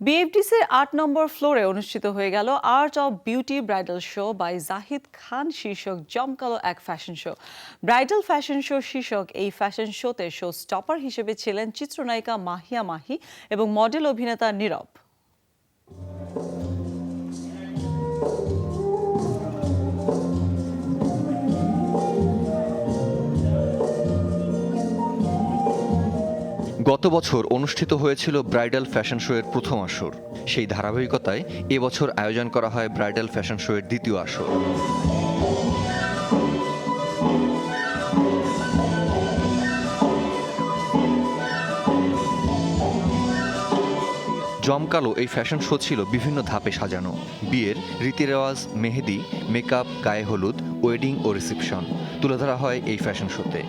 বিএফডিসির আট নম্বর ফ্লোরে অনুষ্ঠিত হয়ে গেল art of beauty bridal show by Zahid Khan শীর্ষক জমকালো এক fashion show bridal fashion show শীর্ষক এই ফ্যাশন শোতে শো স্টপার হিসেবে ছিলেন চিত্রনায়িকা মাহিয়া মাহি এবং মডেল অভিনেতা নীরব। গত বছর অনুষ্ঠিত হয়েছিল ব্রাইডাল ফ্যাশন শো এর প্রথম আসর। সেই ধারাবাহিকতায় এবছর আয়োজন করা হয় ব্রাইডাল ফ্যাশন শো এর দ্বিতীয় আসর। জমকালো এই ফ্যাশন শো ছিল বিভিন্ন ধাপে সাজানো। বিয়ের রীতিরেওয়াজ, মেহেদি, মেকআপ, গায়ে হলুদ, ওয়েডিং ও রিসেপশন তুলে ধরা হয় এই ফ্যাশন শোতে।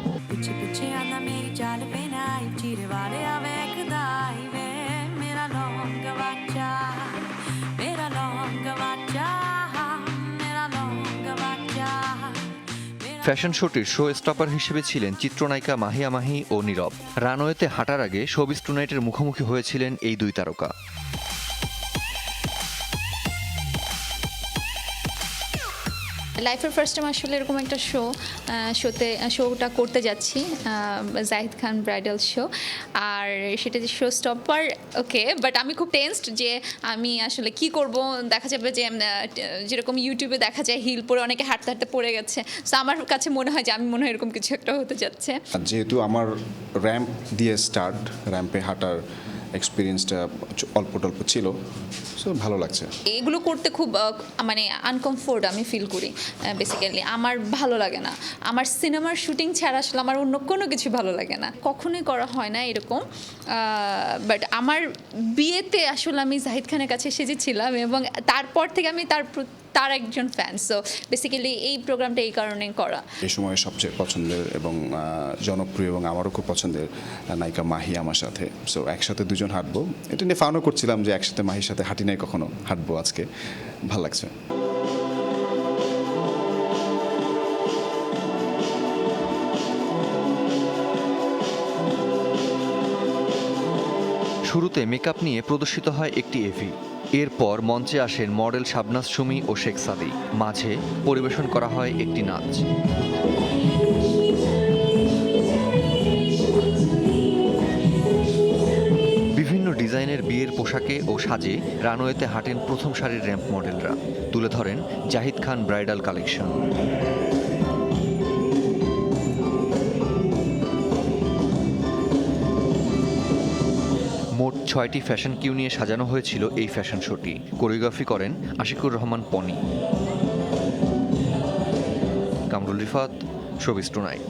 ফ্যাশন শোটির শো স্টপার হিসেবে ছিলেন চিত্রনায়িকা মাহিয়া মাহি ও নীরব। রানওয়েতে হাঁটার আগে শোবিস টুনাইটের মুখোমুখি হয়েছিলেন এই দুই তারকা। লাইফের ফার্স্ট টাইম আসলে এরকম একটা শো শোতে শোটা করতে যাচ্ছি জাহিদ খান ব্রাইডাল শো আর সেটা যে শো স্টপার ওকে বাট আমি খুব টেন্সড যে আমি আসলে কি করব। দেখা যাবে যে যেরকম ইউটিউবে দেখা যায় হিল পরে অনেকে হাঁটতে হাঁটতে পড়ে গেছে। তো আমার কাছে মনে হয় যে আমি মনে হয় এরকম কিছু একটা হতে যাচ্ছে। যেহেতু আমার র্যাম্প দিয়ে স্টার্ট র্যাম্পে হাঁটার এক্সপিরিয়েন্সটা অল্প টল্প ছিল সো ভালো লাগছে। এগুলো করতে খুব মানে আনকমফোর্ট আমি ফিল করি বেসিক্যালি আমার ভালো লাগে না। আমার সিনেমার শুটিং ছাড়া আসলে আমার অন্য কোনো কিছু ভালো লাগে না। কখনোই করা হয় না এরকম বাট আমার বিয়েতে আসলে আমি জাহিদ খানের কাছে সেজেছিলাম এবং তারপর থেকে আমি তার তার একজন ফ্যান সো বেসিক্যালি এই প্রোগ্রামটা এই কারণেই করা। এই সময় সবচেয়ে পছন্দের এবং জনপ্রিয় এবং আমারও খুব পছন্দের নায়িকা মাহি আমার সাথে। সো একসাথে দুজন হাঁটবো। এটা নিয়ে ফানও করছিলাম যে একসাথে মাহির সাথে হাঁটি নাই কখনো হাঁটবো আজকে। ভালো লাগছে। শুরুতে মেকআপ নিয়ে প্রদর্শিত হয় একটি এভি এরপর মঞ্চে আসেন মডেল শাবনাজ সুমি ও শেখ সাদি মাঝে পরিবেশন করা হয় একটি নাচ। ডিজাইনের বিয়ের পোশাকে ও সাজে রানওয়েতে হাঁটেন প্রথম সারির র্যাম্প মডেলরা। তুলে ধরেন জাহিদ খান ব্রাইডাল কালেকশন। মোট ছয়টি ফ্যাশন কিউ নিয়ে সাজানো হয়েছিল এই ফ্যাশন শোটি। কোরিওগ্রাফি করেন Ashikur Rahman পনি। Kamrul Rifat showbiz tonight.